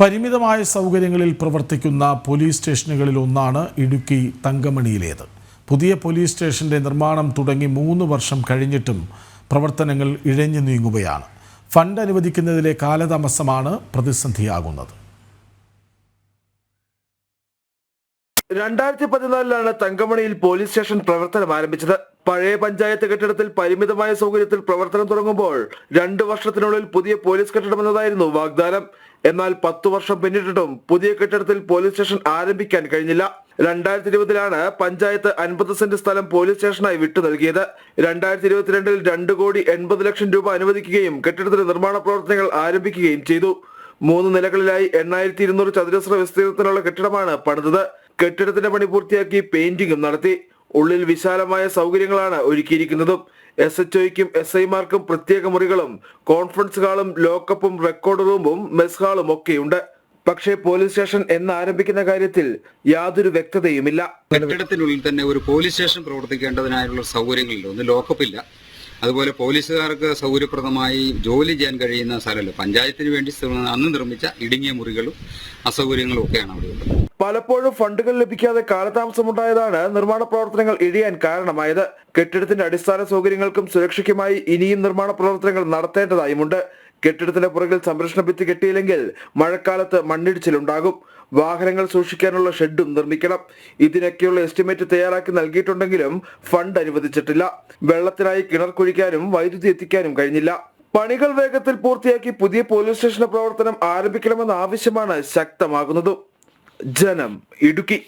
പരിമിതമായ സൗകര്യങ്ങളിൽ പ്രവർത്തിക്കുന്ന പോലീസ് സ്റ്റേഷനുകളിൽ ഒന്നാണ് ഇടുക്കി തങ്കമണിയിലേത്. പുതിയ പോലീസ് സ്റ്റേഷന്റെ നിർമ്മാണം തുടങ്ങി മൂന്ന് വർഷം കഴിഞ്ഞിട്ടും പ്രവർത്തനങ്ങൾ ഇഴഞ്ഞു നീങ്ങുകയാണ്. ഫണ്ട് അനുവദിക്കുന്നതിലെ കാലതാമസമാണ് പ്രതിസന്ധിയാകുന്നത്. രണ്ടായിരത്തി പതിനാലിലാണ് തങ്കമണിയിൽ പോലീസ് സ്റ്റേഷൻ പ്രവർത്തനം ആരംഭിച്ചത്. പഴയ പഞ്ചായത്ത് കെട്ടിടത്തിൽ പരിമിതമായ സൗകര്യത്തിൽ പ്രവർത്തനം തുടങ്ങുമ്പോൾ രണ്ടു വർഷത്തിനുള്ളിൽ പുതിയ പോലീസ് കെട്ടിടം എന്നതായിരുന്നു വാഗ്ദാനം. എന്നാൽ പത്തു വർഷം പിന്നിട്ടിട്ടും പുതിയ കെട്ടിടത്തിൽ പോലീസ് സ്റ്റേഷൻ ആരംഭിക്കാൻ കഴിഞ്ഞില്ല. രണ്ടായിരത്തി ഇരുപതിലാണ് പഞ്ചായത്ത് അൻപത് സെന്റ് സ്ഥലം പോലീസ് സ്റ്റേഷനായി വിട്ടു നൽകിയത്. രണ്ടായിരത്തി ഇരുപത്തിരണ്ടിൽ രണ്ട് കോടി എൺപത് ലക്ഷം രൂപ അനുവദിക്കുകയും കെട്ടിടത്തിന്റെ നിർമ്മാണ പ്രവർത്തനങ്ങൾ ആരംഭിക്കുകയും ചെയ്തു. മൂന്ന് നിലകളിലായി എണ്ണായിരത്തി ഇരുന്നൂറ് ചതുരശ്ര വിസ്തീർണത്തിലുള്ള കെട്ടിടമാണ് പണിതത്. കെട്ടിടത്തിന്റെ പണി പൂർത്തിയാക്കി പെയിന്റിംഗും നടത്തി. ഉള്ളിൽ വിശാലമായ സൗകര്യങ്ങളാണ് ഒരുക്കിയിരിക്കുന്നതും. എസ് എച്ച് ഒയ്ക്കും എസ് ഐമാർക്കും പ്രത്യേക മുറികളും കോൺഫറൻസ് ഹാളും ലോക്കപ്പും റെക്കോർഡ് റൂമും മെസ് ഹാളും ഒക്കെയുണ്ട്. പക്ഷേ പോലീസ് സ്റ്റേഷൻ എന്ന് ആരംഭിക്കുന്ന കാര്യത്തിൽ യാതൊരു വ്യക്തതയുമില്ല. കെട്ടിടത്തിനുള്ളിൽ തന്നെ ഒരു പോലീസ് സ്റ്റേഷൻ പ്രവർത്തിക്കേണ്ടതിനായുള്ള സൗകര്യങ്ങളില്ല. ഒന്ന് ലോക്കപ്പില്ല അതുപോലെ പോലീസുകാർക്ക് സൗകര്യപ്രദമായി ജോലി ചെയ്യാൻ കഴിയുന്ന സ്ഥലമല്ല. പഞ്ചായത്തിന് വേണ്ടി അന്ന് നിർമ്മിച്ച ഇടുങ്ങിയ മുറികളും അസൗകര്യങ്ങളും ഒക്കെയാണ് അവിടെ ഉള്ളത്. പലപ്പോഴും ഫണ്ടുകൾ ലഭിക്കാതെ കാലതാമസമുണ്ടായതാണ് നിർമ്മാണ പ്രവർത്തനങ്ങൾ ഇടിയാൻ കാരണമായത്. കെട്ടിടത്തിന്റെ അടിസ്ഥാന സൗകര്യങ്ങൾക്കും സുരക്ഷയ്ക്കുമായി ഇനിയും നിർമ്മാണ പ്രവർത്തനങ്ങൾ നടത്തേണ്ടതായുമുണ്ട്. കെട്ടിടത്തിന്റെ പുറകിൽ സംരക്ഷണ ഭിത്തി കെട്ടിയില്ലെങ്കിൽ മഴക്കാലത്ത് മണ്ണിടിച്ചിലുണ്ടാകും. വാഹനങ്ങൾ സൂക്ഷിക്കാനുള്ള ഷെഡും നിർമ്മിക്കണം. ഇതിനൊക്കെയുള്ള എസ്റ്റിമേറ്റ് തയ്യാറാക്കി നൽകിയിട്ടുണ്ടെങ്കിലും ഫണ്ട് അനുവദിച്ചിട്ടില്ല. വെള്ളത്തിനായി കിണർ കുഴിക്കാനും വൈദ്യുതി എത്തിക്കാനും കഴിഞ്ഞില്ല. പണികൾ വേഗത്തിൽ പൂർത്തിയാക്കി പുതിയ പോലീസ് സ്റ്റേഷന്റെ പ്രവർത്തനം ആരംഭിക്കണമെന്ന ആവശ്യമാണ് ശക്തമാകുന്നത്. ജനം ഇടുക്കി.